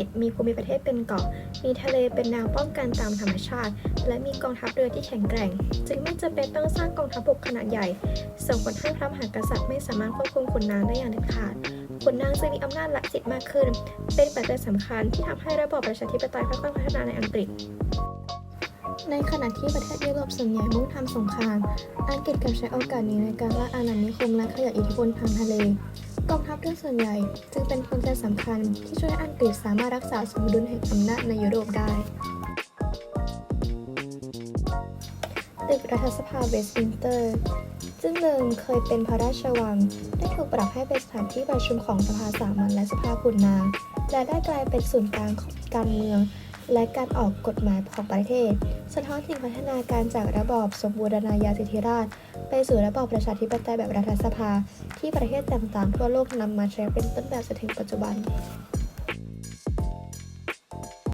กิจ มีภูมิประเทศเป็นเกาะ มีทะเลเป็นแนวป้องกันตามธรรมชาติ และมีกองทัพเรือที่แข็งแกร่ง จึงไม่จำเป็นต้องสร้างกองทัพบกขนาดใหญ่ ส่งผลให้พระมหากษัตริย์ไม่สามารถควบคุมขุนนางได้อย่างเด็ดขาดขุนนางจึงมีอำนาจและสิทธิ์มากขึ้น เป็นปัจจัยสำคัญที่ทำให้ระบอบประชาธิปไตยค่อยๆพัฒนาในอังกฤษ ในขณะที่ประเทศยุโรปส่วนใหญ่มุ่งทำสงคราม อังกฤษกับใช้โอกาสนี้ในการล่าอาณานิคมและขยายอิทธิพลทางทะเล กองทัพเรือส่วนใหญ่ จึงเป็นกลไกสำคัญที่ช่วยให้อังกฤษสามารถรักษาสมดุลแห่งอำนาจในยุโรปได้ ตึกรัฐสภาเวสต์มินสเตอร์ซึ่งเดิมเคยเป็นพระราชวัง ได้ถูกปรับให้เป็นสถานที่ประชุมของสภาสามัญและสภาขุนนางและได้กลายเป็นศูนย์กลางของการเมือง และการออกกฎหมายของประเทศ สะท้อนถึงพัฒนาการจากระบอบสมบูรณาญาสิทธิราชไปสู่ระบอบประชาธิปไตยแบบรัฐสภา ที่ประเทศต่างๆทั่วโลกนำมาใช้เป็นต้นแบบจนถึงปัจจุบัน